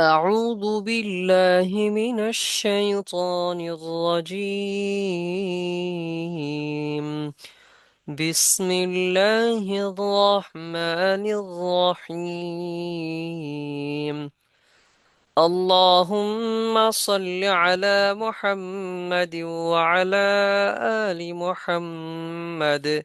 أعوذ بالله من الشيطان الرجيم. بسم الله الرحمن الرحيم. اللهم صل على محمد وعلى آل محمد.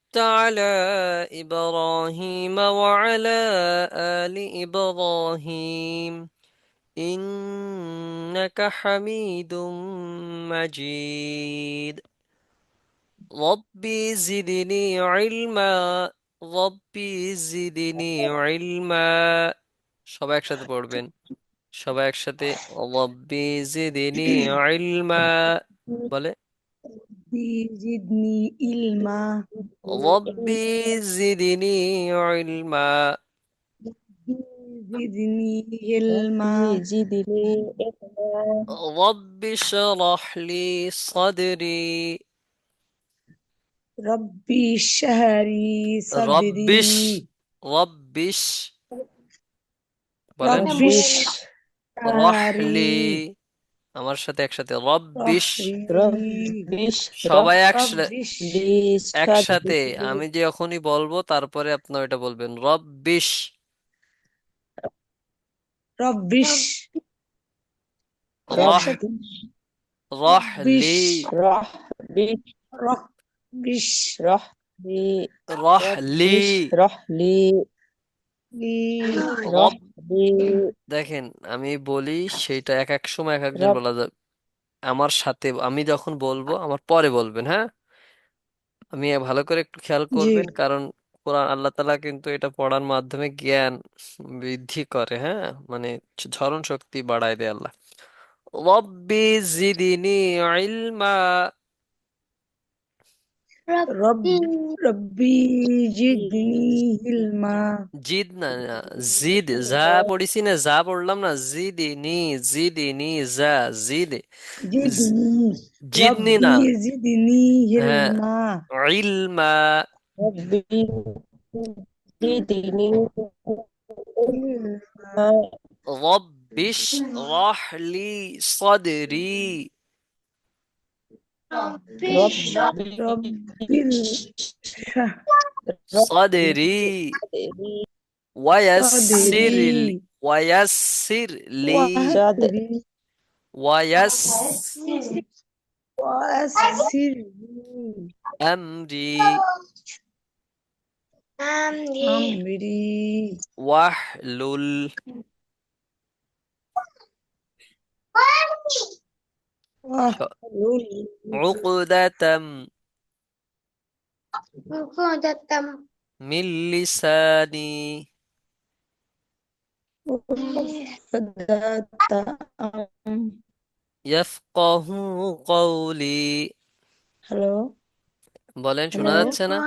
على إبراهيم وعلى آل إبراهيم إنك حميد مجيد ربي زدني علما ربي زدني علما সবাই একসাথে পড়বেন সবাই একসাথে রব্বি জিদনি ইলমা বলে ربي زدني علما ربي زدني علما زدني علما زدني علما ربي اشرح لي صدري ربي شهري صدري ربش ربش ربش رحلي আমার সাথে একসাথে রব্বিশ সবাই একসাথে। আমি যে এখনই বলব তারপরে আপনার এটা বলবেন। রব্বিশ। রব্বিশ। রহলি রহবিশ রহলি রহলি রহলি দেখেন আমি বলি সেটা এক এক সময় এক একজন বলা যাবে আমার সাথে আমি যখন বলব আমার পরে বলবেন হ্যাঁ? আমি ভালো করে একটু খেয়াল জি। করবেন কারণ কোরআন আল্লাহ তাআলা কিন্তু এটা পড়ার মাধ্যমে জ্ঞান বৃদ্ধি করে হ্যাঁ? মানে ঝরণ শক্তি বাড়ায় দেয় আল্লাহ। রব্বি জিদিনি ইলমা رب ربي زدني علما জিদ না না, জিদ যা পড়িছি না যা পড়লাম না জিদিনি জিদিনি যা জিদ জ- زدني জিদনি না ربي زدني হ্যাঁ علما ইলমা ربي زدني علما رب اشرح لي صدري ربي رب اشرح صدري. ويسر لي ويسر لي. وصدري ويس وأسر أمري. أمري. واحلل. واحلل عقدة من لساني عقدة يفقه قولي হ্যালো বলেন শোনা হ্যালো যাচ্ছে না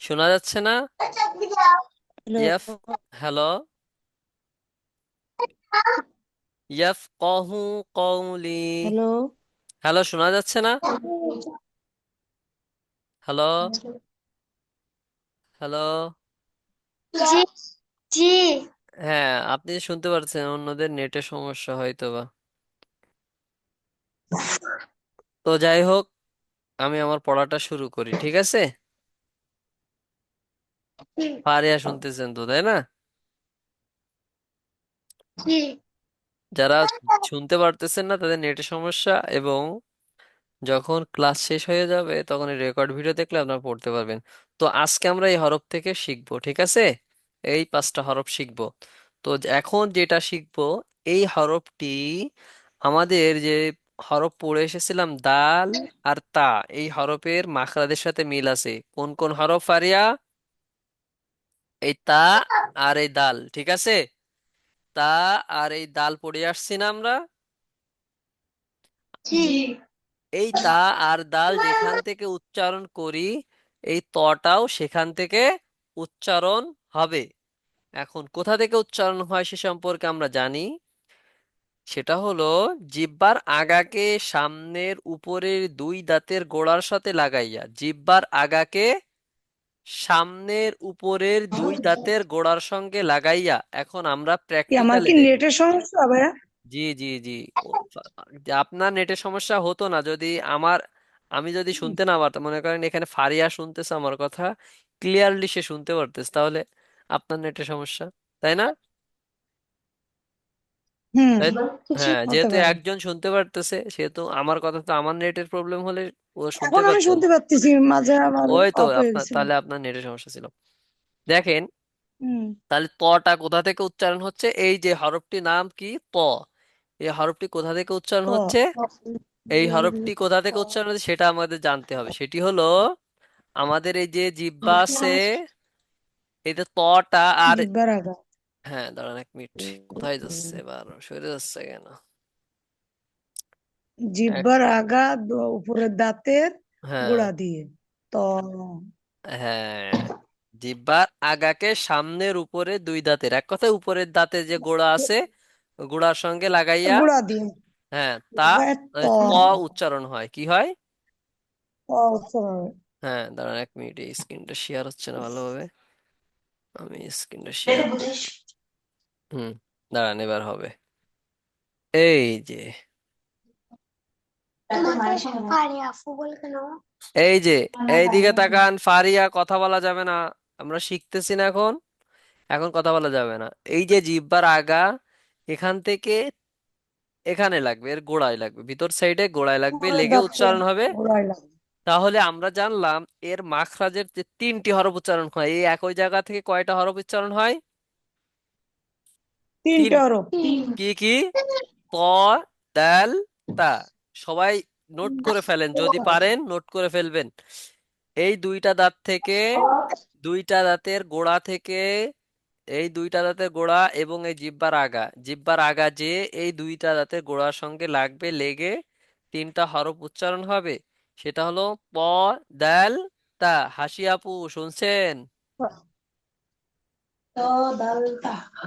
শোনা যাচ্ছে না হ্যালো ইয়াফ হ্যালো ইয়াফকাহু কওলি। হ্যালো। হ্যালো শোনা যাচ্ছে না? হ্যালো। হ্যালো। জি জি। হ্যাঁ আপনি শুনতে পারছেন অন্যদের নেটের সমস্যা হয়তো বা তো যাই হোক আমি আমার পড়াটা শুরু করি ঠিক আছে? ফারিয়া শুনতেছেন তো তাই না? জি। যারা শুনতে পারতেছেন না তাদের নেটের সমস্যা এবং যখন ক্লাস শেষ হয়ে যাবে তখন এই রেকর্ড ভিডিও দেখলে আপনারা পড়তে পারবেন। তো আজকে আমরা এই হরফ থেকে শিখব, ঠিক আছে? এই পাঁচটা হরফ শিখব। তো এখন যেটা শিখব, এই হরফটি আমাদের যে হরফ পড়ে এসেছিলাম, দাল আর তা, এই হরফের মাখরাদের সাথে মিল আছে। কোন কোন হরফ, ফারিয়া? এই তা আর এই দাল, ঠিক আছে? তা আর এই দাল পড়ে আসছি না আমরা। জি। এই তা আর দাল যেখান থেকে উচ্চারণ করি এই তটাও সেখান থেকে উচ্চারণ হবে। এখন কোথা থেকে উচ্চারণ হয় সে সম্পর্কে আমরা জানি। সেটা হলো জিহ্বার আগাকে সামনের উপরের দুই দাঁতের গোড়ার সাথে লাগাইয়া জিব্বার আগাকে সামনের উপরের দুই দাঁতের গোড়ার সঙ্গে লাগাইয়া এখন আমরা কি আমার নেটের সমস্যা ভাইয়া? জি জি জি। আপনার নেটের সমস্যা হতো না যদি আমার আমি যদি শুনতে না পারতাম মনে করেন এখানে ফারিয়া শুনতেছে আমার কথা ক্লিয়ারলি সে শুনতে পারতেছে তাহলে আপনার নেটের সমস্যা তাই না? হুম তাই হ্যাঁ হতে যেহেতু পারে একজন শুনতে পারতেছে সেহেতু আমার কথা তো আমার নেটের প্রবলেম হলে ও শুনতে এখন আমি পারতো। শুনতে পাচ্ছি মাঝে আবার ওই তো অফ হয়ে আপনার গেছিল তাহলে আপনার নেটের সমস্যা ছিল। দেখেন হুম। তাহলে তটা কোথা থেকে উচ্চারণ হচ্ছে? এই যে হরফটির নাম কি? ত। এই হরফটি কোথা থেকে উচ্চারণ ত হচ্ছে? এই হরফটি কোথা থেকে উচ্চারণ হচ্ছে সেটা আমাদের জানতে হবে। সেটি হলো আমাদের এই যে জিহ্বা আছে এই যে তটা আর আগা হ্যাঁ দাঁড়ান এক মিনিট। কোথায় যাচ্ছে? এবার সরে যাচ্ছে কেন? জিহ্বার আগা উপরের দাঁতের হ্যাঁ। গোড়া দিয়ে। ত। হ্যাঁ জিহ্বার আগাকে সামনের উপরে দুই দাঁতের। এক কথায় উপরের দাঁতে যে গোড়া আছে গোড়ার সঙ্গে লাগাইয়া গোড়া দিয়ে। হ্যাঁ তা ত। উচ্চারণ হয়। কি হয়। হ্যাঁ। দাঁড়ান এক মিনিট এই স্ক্রিনটা শেয়ার হচ্ছে না ভালোভাবে। আমি স্ক্রিনটা শেয়ার হুম দাঁড়ান এবার হবে। এই যে। এই যে এইদিকে তাকান ফারিয়া কথা বলা যাবে না। আমরা শিখতেছি না এখন এখন কথা বলা যাবে না। এই যে জিহ্বার আগা এখান থেকে এখানে লাগবে এর গোড়ায় লাগবে ভিতর সাইডে গোড়ায় লাগবে লেগে উচ্চারণ হবে। তাহলে আমরা জানলাম এর মাখরাজের যে তিনটি হরফ উচ্চারণ হয় এই একই জায়গা থেকে কয়টা হরফ উচ্চারণ হয়? তিনটে হরফ কি কি? ত দাল তা। সবাই নোট করে ফেলেন যদি পারেন নোট করে ফেলবেন। এই দুইটা দাঁত থেকে দুইটা দাঁতের গোড়া থেকে এই দুইটা দাঁতের গোড়া এবং এই জিহ্বার আগা। জিহ্বার আগা যে এই দুইটা দাঁতের গোড়ার সঙ্গে লাগবে লেগে তিনটা হরফ উচ্চারণ হবে সেটা হলো প দাল তা। হাসি আপু শুনছেন?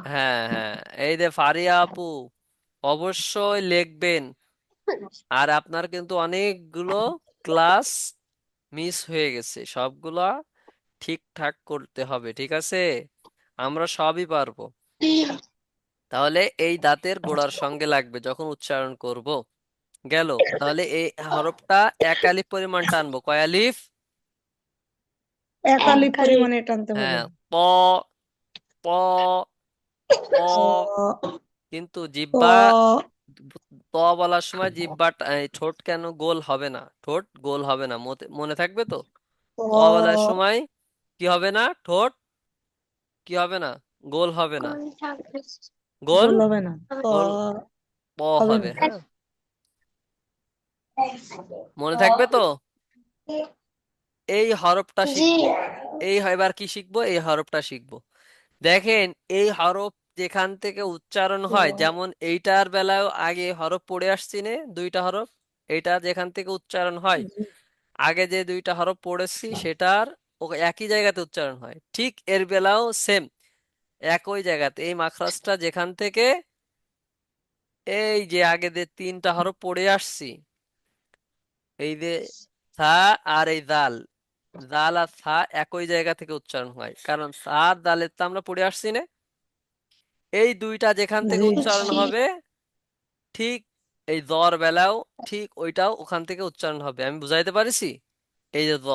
হ্যাঁ হ্যাঁ। এই যে ফারিয়া আপু অবশ্যই লিখবেন। আর আপনার কিন্তু অনেকগুলো ক্লাস মিস হয়ে গেছে। সবগুলা ঠিকঠাক করতে হবে ঠিক আছে? আমরা সবই পারব। তাহলে এই দাঁতের গোড়ার সঙ্গে লাগবে যখন উচ্চারণ করব। গেল। তাহলে এই হরফটা এক আলিফ পরিমাণ টানবো কয় আলিফ? এক আলিফ পরিমাণে টানতে হবে। হ্যাঁ প প প। কিন্তু ত জিহ্বা ত বলার সময় জিহ্বাটা ঠোঁট কেন গোল হবে না? ঠোঁট গোল হবে না মনে থাকবে তো? ত ত বলার সময় কি হবে না? ঠোঁট কি হবে না? গোল হবে না। গোল গোল? হবে না। গোল প। হবে হবে। না। হ্যাঁ মনে থাকবে তো? এই হরফটা জি। শিখব এই এবার কি শিখব? এই হরফটা শিখব। দেখেন এই হরফ যেখান থেকে উচ্চারণ হয় যেমন এইটার বেলায় আগে হরফ পড়ে আসছি নে দুইটা হরফ এইটা যেখান থেকে উচ্চারণ হয় আগে যে দুইটা হরফ পড়েছি সেটার ও একই জায়গাতে উচ্চারণ হয় ঠিক এর বেলাও সেম একই জায়গাতে। এই মাখরাজটা যেখান থেকে এই যে আগে যে তিনটা হরফ পড়ে আসছি এই যে সা আর এই দাল দাল আর সা একই জায়গা থেকে উচ্চারণ হয়। কারণ সা দালের তো আমরা পড়ে আসছি না। এই দুইটা যেখান থেকে উচ্চারণ হবে ঠিক এই জ্বর বেলাও ঠিক ওইটাও ওখান থেকে উচ্চারণ হবে। আমি বুঝাইতে পারিছি? এই যে জ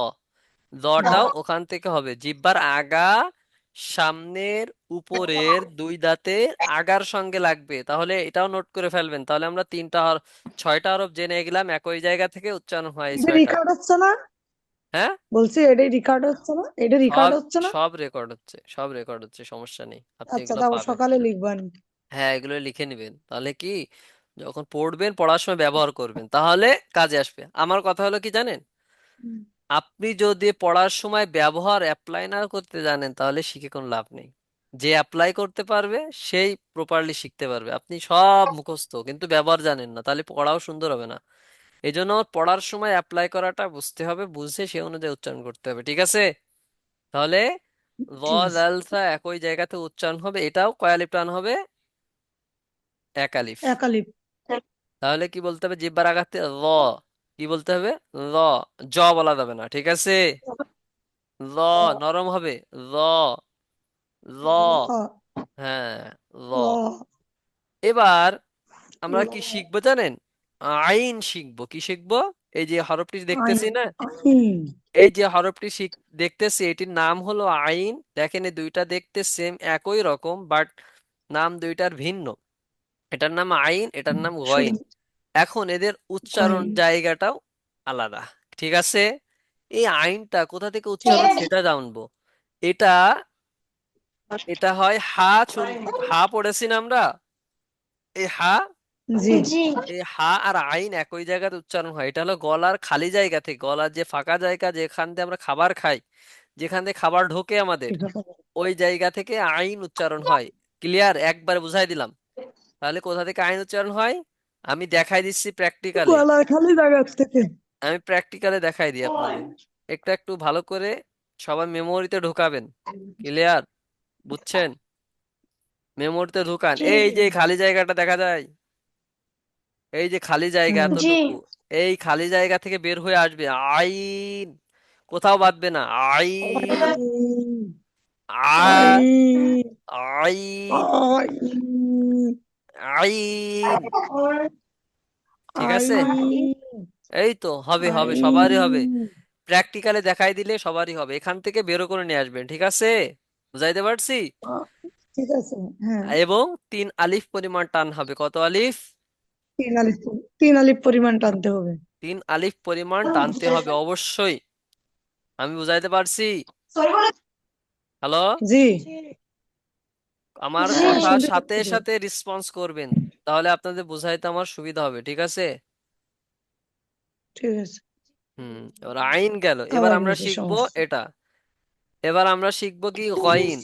জটাও ওখান থেকে হবে। জিহ্বার আগা সামনের উপরের দুই দাঁতের আগার সঙ্গে লাগবে। তাহলে এটাও নোট করে ফেলবেন। তাহলে আমরা তিনটা ছয়টা হরফ জেনে গেলাম একই জায়গা থেকে উচ্চারণ হয় ছয়টা। হ্যাঁ? বলছি এটা রেকর্ড হচ্ছে না? এটা রেকর্ড হচ্ছে না? সব রেকর্ড হচ্ছে সব রেকর্ড হচ্ছে সমস্যা নেই। আপনি আচ্ছা এগুলো তারপর পাবেন। সকালে লিখবান। হ্যাঁ এগুলো লিখে নেবেন। তাহলে কি যখন পড়বেন পড়ার সময় ব্যবহার করবেন তাহলে কাজে আসবে। আমার কথা হলো কি জানেন? আপনি যদি পড়ার সময় ব্যবহার অ্যাপ্লাই না করতে জানেন তাহলে শিখে কোনো লাভ নেই। যে অ্যাপ্লাই করতে পারবে সেই প্রপারলি শিখতে পারবে। আপনি সব মুখস্থ কিন্তু ব্যবহার জানেন না তাহলে পড়াও সুন্দর হবে না। এই জন্য পড়ার সময় অ্যাপ্লাই করাটা বুঝতে হবে বুঝে সে অনুযায়ী উচ্চারণ করতে হবে ঠিক আছে? তাহলে ল ঠিক আছে লাল সা একই জায়গাতে উচ্চারণ হবে এটাও কয় আলিফ টান হবে? এক আলিফ। এক তাহলে কি বলতে হবে? জিহ্বার আঘাতে ল কি বলতে হবে? ল জ বলা যাবে না ঠিক আছে? ল নরম হবে? ল ল হ্যাঁ ল এবার আমরা কি শিখব জানেন? আইন শিখব কি শিখব? এই যে হরফটি দেখতেছি না এই যে হরফটি শিখ দেখতেছি এটির নাম হলো আইন। দেখেন এই দুইটা দেখতে সেম একই রকম বাট নাম দুইটার ভিন্ন। এটার নাম আইন এটার নাম শুধু এখন এদের উচ্চারণ জায়গাটাও আলাদা ঠিক আছে? এই আইনটা কোথা থেকে উচ্চারণ সেটা জানব। এটা এটা হয় হা হা পড়েছি না আমরা? এই হা জি। জি। এই হা আর আইন একই জায়গাতে উচ্চারণ হয়। এটা হলো গলার খালি জায়গা থেকে। গলার যে ফাঁকা জায়গা যেখান দিয়ে আমরা খাবার খাই যেখান দিয়ে খাবার ঢোকে আমাদের ওই জায়গা থেকে আইন উচ্চারণ হয়। ক্লিয়ার? একবার বুঝাই দিলাম। তাহলে কোথা থেকে আইন উচ্চারণ হয়? আমি দেখাই দিচ্ছি প্র্যাকটিক্যালে। গলার খালি জায়গা থেকে। আমি প্র্যাকটিক্যালে দেখাই দিই আপনাদের। একটু একটু ভালো করে সবাই মেমোরিতে ঢোকাবেন। ক্লিয়ার? বুঝছেন? মেমোরিতে ঢুকান। এই যে খালি জায়গাটা দেখা যায়। এই যে খালি জায়গা জি এতটুকু এই খালি জায়গা থেকে বের হয়ে আসবে আইন কোথাও বাঁধবে না আইন আইন আ আইন ঠিক আছে? এই তো হবে হবে সবারই হবে। প্র্যাকটিক্যালে দেখাই দিলে সবারই হবে এখান থেকে বেরো করে নিয়ে আসবেন ঠিক আছে? বুঝাইতে পারছি? ঠিক আছে হ্যাঁ। এবং তিন আলিফ পরিমাণ টান হবে কত আলিফ? তিন আলিফ তিন আলিফ পরিমাণ টানতে হবে। তিন আলিফ পরিমাণ টানতে হবে অবশ্যই। আমি বুঝাইতে পারছি? হ্যালো? জি। আমার জি, কথার শুনতে সাথে পাচ্ছি। সাথে রেসপন্স করবেন তাহলে আপনাদের বুঝাইতে আমার সুবিধা হবে ঠিক আছে? ঠিক আছে। হুম এবার আইন গেল এবার আবার আমরা শিখব সমস্যা। এটা। এবার আমরা শিখব কি গইন?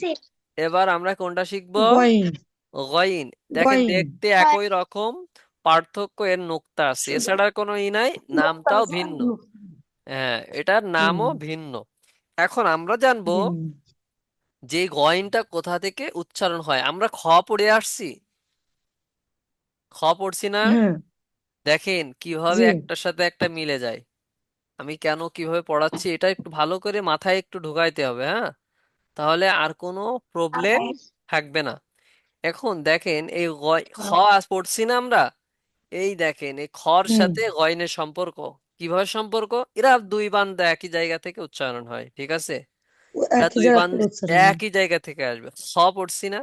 এবার আমরা কোনটা শিখব? গইন। গইন। দেখেন গইন। দেখতে একই রকম পার্থক্য এর নোক্তা আছে। এছাড়া কোনো ই নাই নামটাও ভিন্ন। হ্যাঁ এটার নামও ভিন্ন। এখন আমরা জানব যে গয়নটা কোথা থেকে উচ্চারণ হয়। আমরা খ পড়ে আসছি। খ পড়ছি না। হ্যাঁ। দেখেন কীভাবে। একটার সাথে একটা মিলে যায়। আমি কেন কীভাবে পড়াচ্ছি এটা একটু ভালো করে মাথায় একটু ঢুকাইতে হবে হ্যাঁ? তাহলে আর কোনো প্রবলেম থাকবে না। এখন দেখেন এই খ পড়ছি না আমরা এই দেখেন এই খর হুম। সাথে গয়নের সম্পর্ক কীভাবে সম্পর্ক? এরা দুই বান্দা একই জায়গা থেকে উচ্চারণ হয় ঠিক আছে? এরা একই দুই জায়গা বান্দা থেকে উচ্চারণ হয়। একই জায়গা থেকে আসবে। খ পড়ছি না।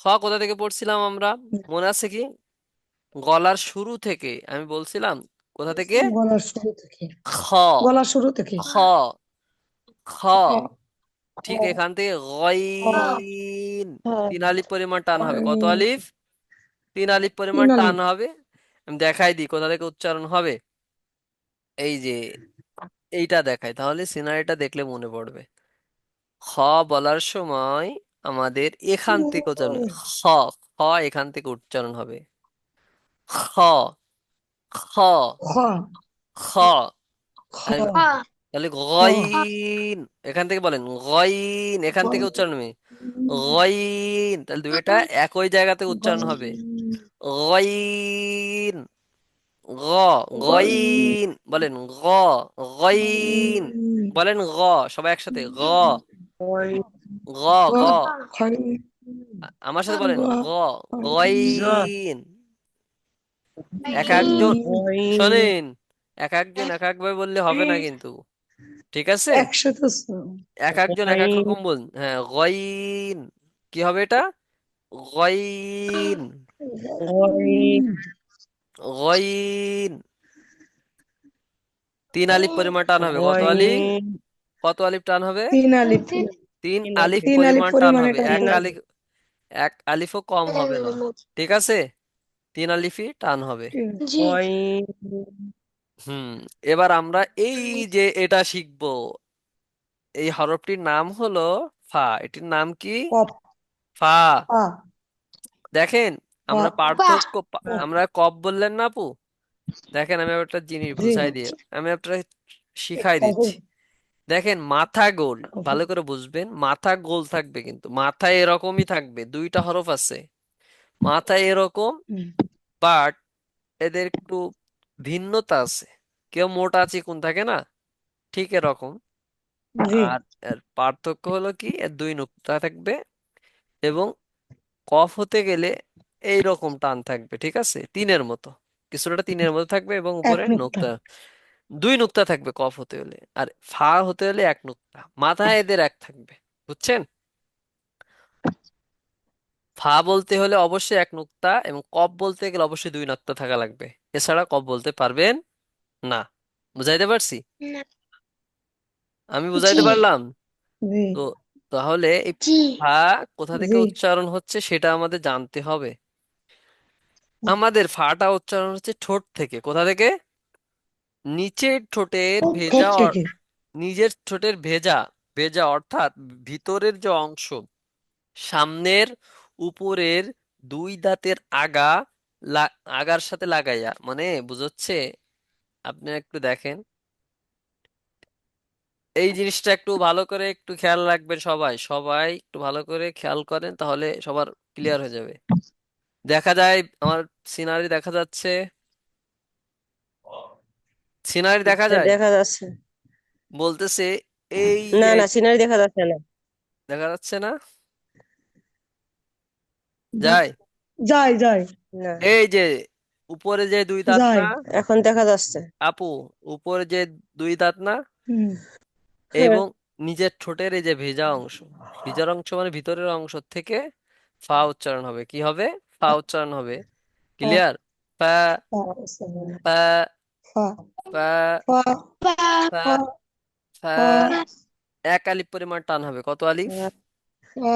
খ কোথা থেকে পড়ছিলাম আমরা? মনে আছে কি? গলার শুরু থেকে আমি বলছিলাম কোথা থেকে? গলার শুরু থেকে। খ। গলার শুরু থেকে। খ। খ। ঠিক এখান থেকে গইন তিন আলিফ পরিমাণ টান হবে। কত আলিফ? তিন আলিফ পরিমাণ তিন টান আলিফ। হবে। আমি দেখাই দিই কোথা থেকে উচ্চারণ হবে। এই যে এইটা দেখাই তাহলে সিনারিটা দেখলে মনে পড়বে। খ বলার সময় আমাদের এখান থেকে উচ্চারণ খ খ এখান থেকে উচ্চারণ হবে। খ খ খ তাহলে গইন এখান থেকে বলেন গইন এখান থেকে উচ্চারণ হবে। গইন তাহলে দুইটা একই জায়গা থেকে উচ্চারণ হবে। গইন। গ গইন। বলেন গ গইন। বলেন গ সবাই একসাথে। গ গ গ। আমার সাথে বলেন গ। গ গইন। এক একজন শোনেন এক একজন এক একভাবে বললে হবে না কিন্তু। ঠিক আছে? একসাথে এক একজন এক এক রকম বল হ্যাঁ গইন কি হবে এটা? গইন গইন তিন আলিফ পরিমাণ টান হবে। কত আলিফ? কত আলিফ টান হবে? তিন আলিফ। তিন আলিফ তিন আলিফ পরিমাণ টান হবে। এক। আলিফ এক আলিফও কম হবে না। ঠিক আছে? তিন আলিফই টান হবে। জি হুম এবার আমরা এই যে এটা শিখব এই হরফটির নাম হলো ফা এটির নাম কি? কপ ফা। দেখেন আমরা। পার্থক্য আমরা কব বললেন না আপু? দেখেন আমি একটা জিনিস বুঝাই দিয়ে আমি আপনাকে শিখাই দিচ্ছি। দেখেন মাথা গোল ভালো করে বুঝবেন মাথা গোল থাকবে কিন্তু মাথা এরকমই থাকবে দুইটা হরফ আছে। মাথা এরকম বাট এদের একটু ভিন্নতা আছে। কেউ মোটা চিকন থাকে না? ঠিক এরকম। জি। আর এর পার্থক্য হলো কি? এর দুই নুক্তা থাকবে এবং কফ হতে গেলে এই রকম টান থাকবে ঠিক আছে? তিনের মতো। কিছুটা তিনের মতো থাকবে এবং এক উপরে নুক্তা। নুক্তা। দুই নুক্তা থাকবে কফ হতে হলে। আর ফা হতে হলে এক নুক্তা। মাথায় এদের এক থাকবে বুঝছেন? ফা বলতে হলে অবশ্যই এক নুক্তা এবং কফ বলতে গেলে অবশ্যই দুই নুক্তা থাকা লাগবে। এছাড়া কফ বলতে পারবেন? না। বুঝাইতে পারছি? আমি বুঝাইতে পারলাম? জি। তো তাহলে এই ফা কোথা থেকে উচ্চারণ হচ্ছে সেটা আমাদের জানতে হবে। আমাদের ফাটা উচ্চারণ হচ্ছে ঠোঁট থেকে। কোথা থেকে? নিচের ঠোঁটের ভেজা নিজের ঠোঁটের ভেজা ভেজা অর্থাৎ ভিতরের যে অংশ সামনের উপরের দুই দাঁতের আগা লা- আগার সাথে লাগাইয়া মানে বুঝচ্ছে? আপনি একটু দেখেন। এই জিনিসটা একটু ভালো করে একটু খেয়াল রাখবেন সবাই। সবাই একটু ভালো করে খেয়াল করেন তাহলে সবার ক্লিয়ার হয়ে যাবে। দেখা যায় আমার সিনারি দেখা যাচ্ছে। সিনারি দেখা যায়? দেখা যাচ্ছে। বলতেছে এই না না সিনারি দেখা যাচ্ছে না। দেখা যাচ্ছে না? যায় যায় যায় না এই যে উপরে যে দুই দাঁত যায় না এখন দেখা যাচ্ছে আপু উপরে যে দুই দাঁত না হুম হ্যাঁ এবং নিজের ঠোঁটের এই যে ভেজা অংশ ভেজার অংশ মানে ভিতরের অংশ থেকে ফা উচ্চারণ হবে কি হবে ফা উচ্চারণ হবে ক্লিয়ার ফা ফা ফা ফা ফা ফা পা ফা ফা ফা ফা এক আলিফ পরিমাণ টান হবে কত আলিফ হ্যাঁ, ফা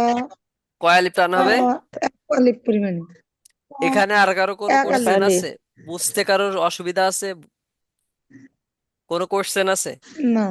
কয় আলিফ টান হবে ফা এক আলিফ পরিমাণে ফা এখানে আর কারও কোনো এক কোশ্চেন আছে? বুঝতে কারোর অসুবিধা আছে? কোনো কোশ্চেন আছে? না।